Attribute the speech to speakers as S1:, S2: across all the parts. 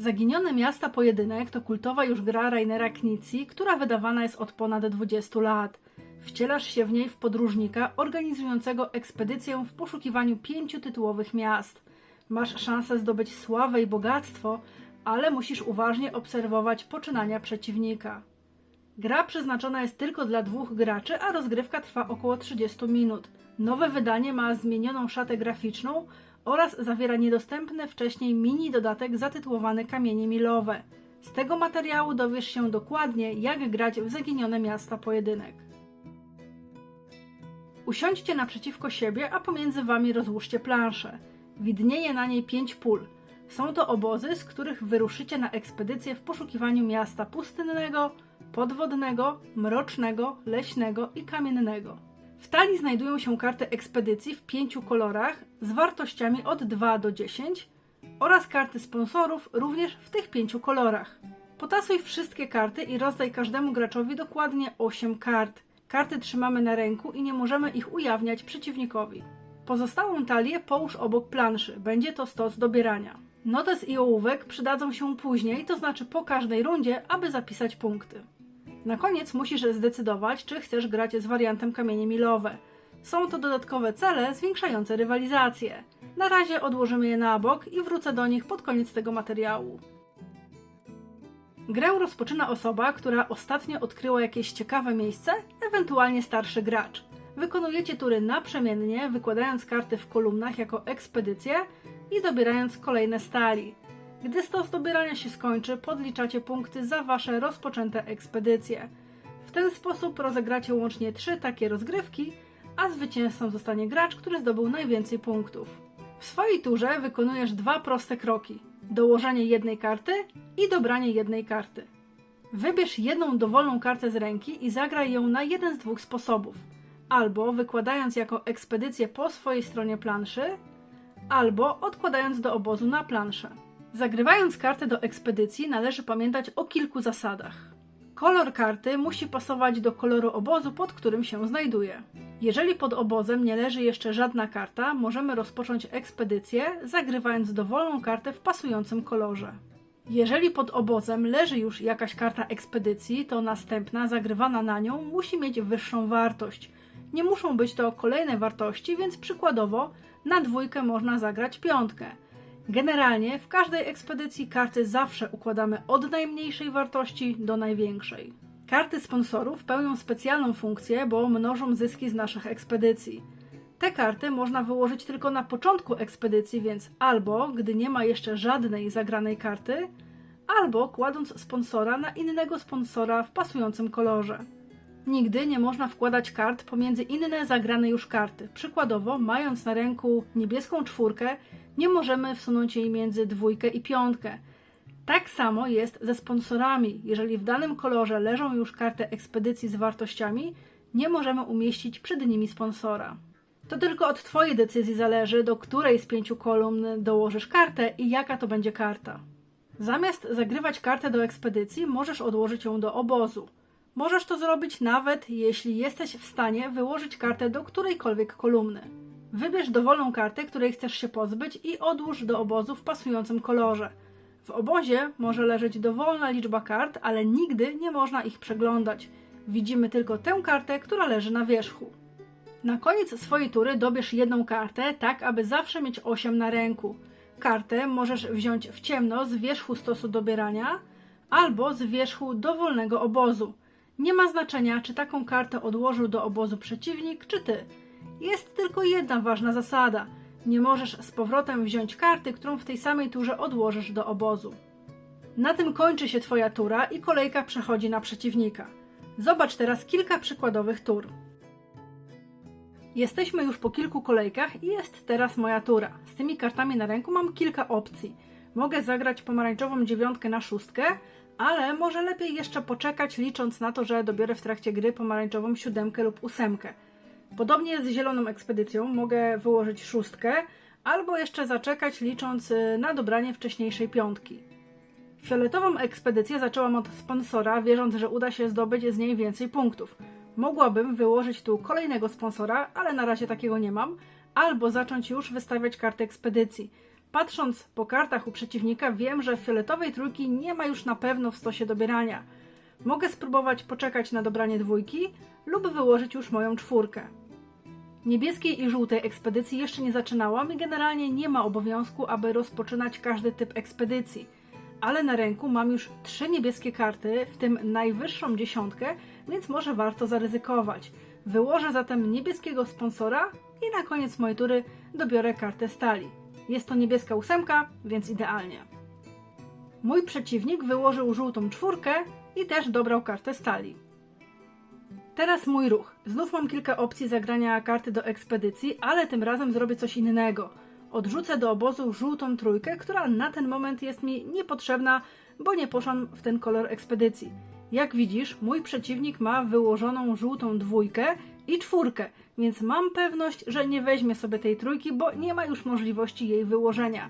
S1: Zaginione miasta pojedynek to kultowa już gra Rainera Knizzi, która wydawana jest od ponad 20 lat. Wcielasz się w niej w podróżnika organizującego ekspedycję w poszukiwaniu pięciu tytułowych miast. Masz szansę zdobyć sławę i bogactwo, ale musisz uważnie obserwować poczynania przeciwnika. Gra przeznaczona jest tylko dla dwóch graczy, a rozgrywka trwa około 30 minut. Nowe wydanie ma zmienioną szatę graficzną oraz zawiera niedostępny wcześniej mini dodatek zatytułowany Kamienie Milowe. Z tego materiału dowiesz się dokładnie, jak grać w zaginione miasta pojedynek. Usiądźcie naprzeciwko siebie, a pomiędzy wami rozłóżcie planszę. Widnieje na niej pięć pól. Są to obozy, z których wyruszycie na ekspedycję w poszukiwaniu miasta pustynnego, podwodnego, mrocznego, leśnego i kamiennego. W talii znajdują się karty ekspedycji w pięciu kolorach z wartościami od 2 do 10 oraz karty sponsorów również w tych pięciu kolorach. Potasuj wszystkie karty i rozdaj każdemu graczowi dokładnie 8 kart. Karty trzymamy na ręku i nie możemy ich ujawniać przeciwnikowi. Pozostałą talię połóż obok planszy, będzie to stos dobierania. Notes i ołówek przydadzą się później, to znaczy po każdej rundzie, aby zapisać punkty. Na koniec musisz zdecydować, czy chcesz grać z wariantem kamienie milowe. Są to dodatkowe cele zwiększające rywalizację. Na razie odłożymy je na bok i wrócę do nich pod koniec tego materiału. Grę rozpoczyna osoba, która ostatnio odkryła jakieś ciekawe miejsce, ewentualnie starszy gracz. Wykonujecie tury naprzemiennie, wykładając karty w kolumnach jako ekspedycje i dobierając kolejne stali. Gdy stos dobierania się skończy, podliczacie punkty za wasze rozpoczęte ekspedycje. W ten sposób rozegracie łącznie trzy takie rozgrywki, a zwycięzcą zostanie gracz, który zdobył najwięcej punktów. W swojej turze wykonujesz dwa proste kroki: dołożenie jednej karty i dobranie jednej karty. Wybierz jedną dowolną kartę z ręki i zagraj ją na jeden z dwóch sposobów. Albo wykładając jako ekspedycję po swojej stronie planszy, albo odkładając do obozu na planszę. Zagrywając kartę do ekspedycji należy pamiętać o kilku zasadach. Kolor karty musi pasować do koloru obozu, pod którym się znajduje. Jeżeli pod obozem nie leży jeszcze żadna karta, możemy rozpocząć ekspedycję, zagrywając dowolną kartę w pasującym kolorze. Jeżeli pod obozem leży już jakaś karta ekspedycji, to następna, zagrywana na nią, musi mieć wyższą wartość. Nie muszą być to kolejne wartości, więc przykładowo na dwójkę można zagrać piątkę. Generalnie w każdej ekspedycji karty zawsze układamy od najmniejszej wartości do największej. Karty sponsorów pełnią specjalną funkcję, bo mnożą zyski z naszych ekspedycji. Te karty można wyłożyć tylko na początku ekspedycji, więc albo gdy nie ma jeszcze żadnej zagranej karty, albo kładąc sponsora na innego sponsora w pasującym kolorze. Nigdy nie można wkładać kart pomiędzy inne zagrane już karty. Przykładowo, mając na ręku niebieską czwórkę, nie możemy wsunąć jej między dwójkę i piątkę. Tak samo jest ze sponsorami. Jeżeli w danym kolorze leżą już karty ekspedycji z wartościami, nie możemy umieścić przed nimi sponsora. To tylko od Twojej decyzji zależy, do której z pięciu kolumn dołożysz kartę i jaka to będzie karta. Zamiast zagrywać kartę do ekspedycji, możesz odłożyć ją do obozu. Możesz to zrobić nawet jeśli jesteś w stanie wyłożyć kartę do którejkolwiek kolumny. Wybierz dowolną kartę, której chcesz się pozbyć i odłóż do obozu w pasującym kolorze. W obozie może leżeć dowolna liczba kart, ale nigdy nie można ich przeglądać. Widzimy tylko tę kartę, która leży na wierzchu. Na koniec swojej tury dobierz jedną kartę, tak aby zawsze mieć 8 na ręku. Kartę możesz wziąć w ciemno z wierzchu stosu dobierania albo z wierzchu dowolnego obozu. Nie ma znaczenia, czy taką kartę odłożył do obozu przeciwnik, czy ty. Jest tylko jedna ważna zasada. Nie możesz z powrotem wziąć karty, którą w tej samej turze odłożysz do obozu. Na tym kończy się Twoja tura i kolejka przechodzi na przeciwnika. Zobacz teraz kilka przykładowych tur. Jesteśmy już po kilku kolejkach i jest teraz moja tura. Z tymi kartami na ręku mam kilka opcji. Mogę zagrać pomarańczową dziewiątkę na szóstkę, ale może lepiej jeszcze poczekać, licząc na to, że dobiorę w trakcie gry pomarańczową siódemkę lub ósemkę. Podobnie z zieloną ekspedycją mogę wyłożyć szóstkę, albo jeszcze zaczekać, licząc y, na dobranie wcześniejszej piątki. Fioletową ekspedycję zaczęłam od sponsora, wierząc, że uda się zdobyć z niej więcej punktów. Mogłabym wyłożyć tu kolejnego sponsora, ale na razie takiego nie mam, albo zacząć już wystawiać karty ekspedycji. Patrząc po kartach u przeciwnika, wiem, że fioletowej trójki nie ma już na pewno w stosie dobierania. Mogę spróbować poczekać na dobranie dwójki lub wyłożyć już moją czwórkę. Niebieskiej i żółtej ekspedycji jeszcze nie zaczynałam i generalnie nie ma obowiązku, aby rozpoczynać każdy typ ekspedycji. Ale na ręku mam już trzy niebieskie karty, w tym najwyższą dziesiątkę, więc może warto zaryzykować. Wyłożę zatem niebieskiego sponsora i na koniec mojej tury dobiorę kartę stali. Jest to niebieska ósemka, więc idealnie. Mój przeciwnik wyłożył żółtą czwórkę i też dobrał kartę stali. Teraz mój ruch. Znów mam kilka opcji zagrania karty do ekspedycji, ale tym razem zrobię coś innego. Odrzucę do obozu żółtą trójkę, która na ten moment jest mi niepotrzebna, bo nie poszłam w ten kolor ekspedycji. Jak widzisz, mój przeciwnik ma wyłożoną żółtą dwójkę i czwórkę, więc mam pewność, że nie weźmie sobie tej trójki, bo nie ma już możliwości jej wyłożenia.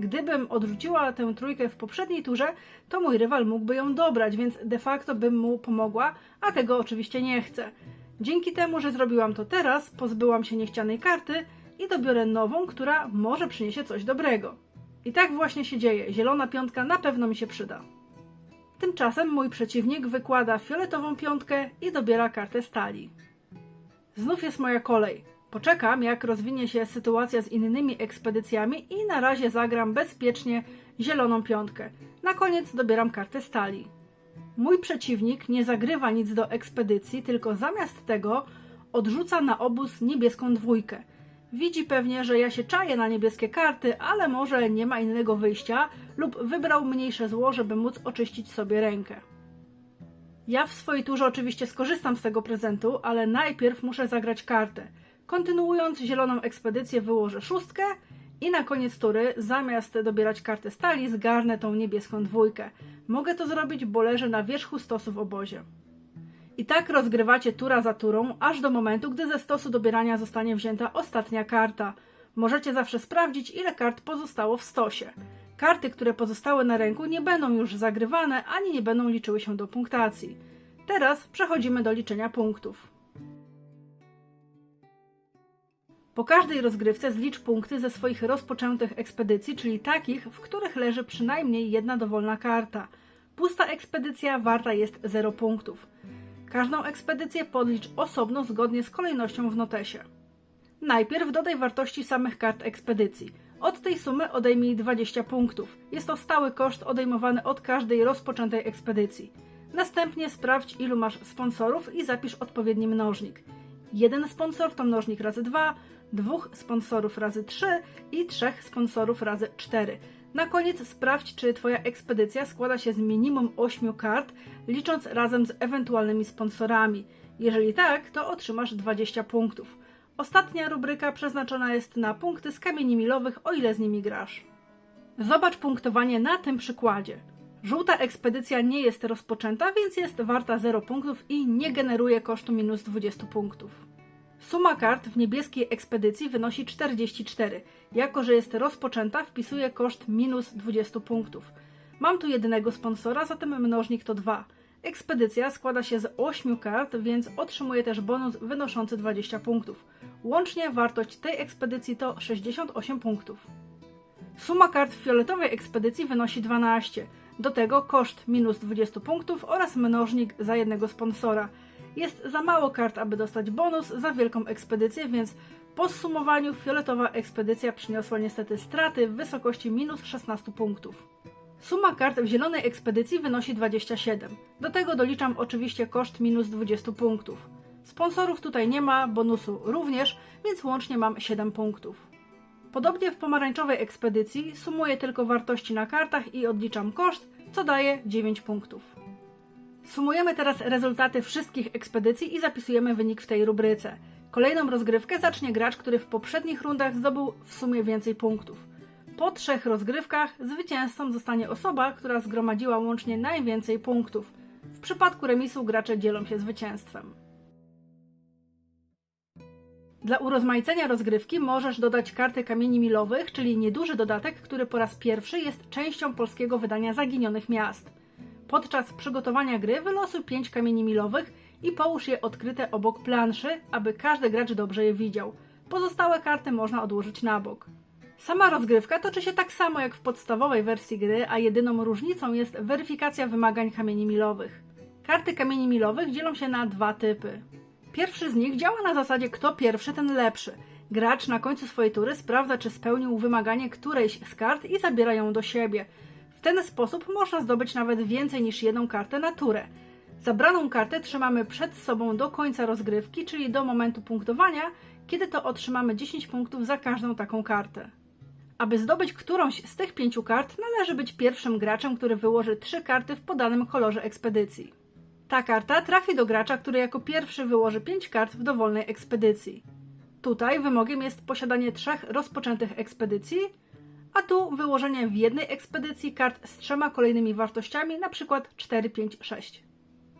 S1: Gdybym odrzuciła tę trójkę w poprzedniej turze, to mój rywal mógłby ją dobrać, więc de facto bym mu pomogła, a tego oczywiście nie chcę. Dzięki temu, że zrobiłam to teraz, pozbyłam się niechcianej karty i dobiorę nową, która może przyniesie coś dobrego. I tak właśnie się dzieje. Zielona piątka na pewno mi się przyda. Tymczasem mój przeciwnik wykłada fioletową piątkę i dobiera kartę stali. Znów jest moja kolej. Poczekam, jak rozwinie się sytuacja z innymi ekspedycjami i na razie zagram bezpiecznie zieloną piątkę. Na koniec dobieram kartę stali. Mój przeciwnik nie zagrywa nic do ekspedycji, tylko zamiast tego odrzuca na obóz niebieską dwójkę. Widzi pewnie, że ja się czaję na niebieskie karty, ale może nie ma innego wyjścia lub wybrał mniejsze zło, żeby móc oczyścić sobie rękę. Ja w swojej turze oczywiście skorzystam z tego prezentu, ale najpierw muszę zagrać kartę. Kontynuując zieloną ekspedycję wyłożę szóstkę i na koniec tury, zamiast dobierać kartę stali, zgarnę tą niebieską dwójkę. Mogę to zrobić, bo leży na wierzchu stosu w obozie. I tak rozgrywacie tura za turą, aż do momentu, gdy ze stosu dobierania zostanie wzięta ostatnia karta. Możecie zawsze sprawdzić, ile kart pozostało w stosie. Karty, które pozostały na ręku, nie będą już zagrywane, ani nie będą liczyły się do punktacji. Teraz przechodzimy do liczenia punktów. Po każdej rozgrywce zlicz punkty ze swoich rozpoczętych ekspedycji, czyli takich, w których leży przynajmniej jedna dowolna karta. Pusta ekspedycja warta jest 0 punktów. Każdą ekspedycję podlicz osobno zgodnie z kolejnością w notesie. Najpierw dodaj wartości samych kart ekspedycji. Od tej sumy odejmij 20 punktów. Jest to stały koszt odejmowany od każdej rozpoczętej ekspedycji. Następnie sprawdź, ilu masz sponsorów i zapisz odpowiedni mnożnik. Jeden sponsor to mnożnik razy 2, dwóch sponsorów razy 3 i trzech sponsorów razy 4. Na koniec sprawdź, czy Twoja ekspedycja składa się z minimum 8 kart, licząc razem z ewentualnymi sponsorami. Jeżeli tak, to otrzymasz 20 punktów. Ostatnia rubryka przeznaczona jest na punkty z kamieni milowych, o ile z nimi grasz. Zobacz punktowanie na tym przykładzie. Żółta ekspedycja nie jest rozpoczęta, więc jest warta 0 punktów i nie generuje kosztu minus 20 punktów. Suma kart w niebieskiej ekspedycji wynosi 44. Jako, że jest rozpoczęta, wpisuję koszt minus 20 punktów. Mam tu jedynego sponsora, zatem mnożnik to 2. Ekspedycja składa się z 8 kart, więc otrzymuję też bonus wynoszący 20 punktów. Łącznie wartość tej ekspedycji to 68 punktów. Suma kart w fioletowej ekspedycji wynosi 12. Do tego koszt minus 20 punktów oraz mnożnik za jednego sponsora. Jest za mało kart, aby dostać bonus za wielką ekspedycję, więc po zsumowaniu fioletowa ekspedycja przyniosła niestety straty w wysokości minus 16 punktów. Suma kart w zielonej ekspedycji wynosi 27. Do tego doliczam oczywiście koszt minus 20 punktów. Sponsorów tutaj nie ma, bonusu również, więc łącznie mam 7 punktów. Podobnie w pomarańczowej ekspedycji sumuję tylko wartości na kartach i odliczam koszt, co daje 9 punktów. Sumujemy teraz rezultaty wszystkich ekspedycji i zapisujemy wynik w tej rubryce. Kolejną rozgrywkę zacznie gracz, który w poprzednich rundach zdobył w sumie więcej punktów. Po trzech rozgrywkach zwycięzcą zostanie osoba, która zgromadziła łącznie najwięcej punktów. W przypadku remisu gracze dzielą się zwycięstwem. Dla urozmaicenia rozgrywki możesz dodać kartę kamieni milowych, czyli nieduży dodatek, który po raz pierwszy jest częścią polskiego wydania Zaginionych Miast. Podczas przygotowania gry wylosuj 5 kamieni milowych i połóż je odkryte obok planszy, aby każdy gracz dobrze je widział. Pozostałe karty można odłożyć na bok. Sama rozgrywka toczy się tak samo jak w podstawowej wersji gry, a jedyną różnicą jest weryfikacja wymagań kamieni milowych. Karty kamieni milowych dzielą się na dwa typy. Pierwszy z nich działa na zasadzie kto pierwszy, ten lepszy. Gracz na końcu swojej tury sprawdza, czy spełnił wymaganie którejś z kart i zabiera ją do siebie. W ten sposób można zdobyć nawet więcej niż jedną kartę na turę. Zabraną kartę trzymamy przed sobą do końca rozgrywki, czyli do momentu punktowania, kiedy to otrzymamy 10 punktów za każdą taką kartę. Aby zdobyć którąś z tych pięciu kart, należy być pierwszym graczem, który wyłoży trzy karty w podanym kolorze ekspedycji. Ta karta trafi do gracza, który jako pierwszy wyłoży 5 kart w dowolnej ekspedycji. Tutaj wymogiem jest posiadanie trzech rozpoczętych ekspedycji, a tu wyłożenie w jednej ekspedycji kart z trzema kolejnymi wartościami, np. 4, 5, 6.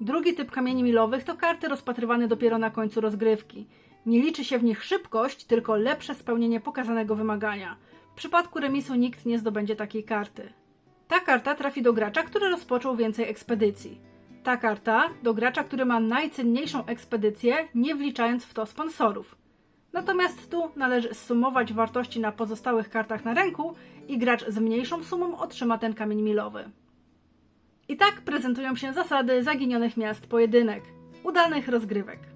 S1: Drugi typ kamieni milowych to karty rozpatrywane dopiero na końcu rozgrywki. Nie liczy się w nich szybkość, tylko lepsze spełnienie pokazanego wymagania. W przypadku remisu nikt nie zdobędzie takiej karty. Ta karta trafi do gracza, który rozpoczął więcej ekspedycji. Ta karta do gracza, który ma najcenniejszą ekspedycję, nie wliczając w to sponsorów. Natomiast tu należy zsumować wartości na pozostałych kartach na ręku i gracz z mniejszą sumą otrzyma ten kamień milowy. I tak prezentują się zasady zaginionych miast pojedynek, udanych rozgrywek.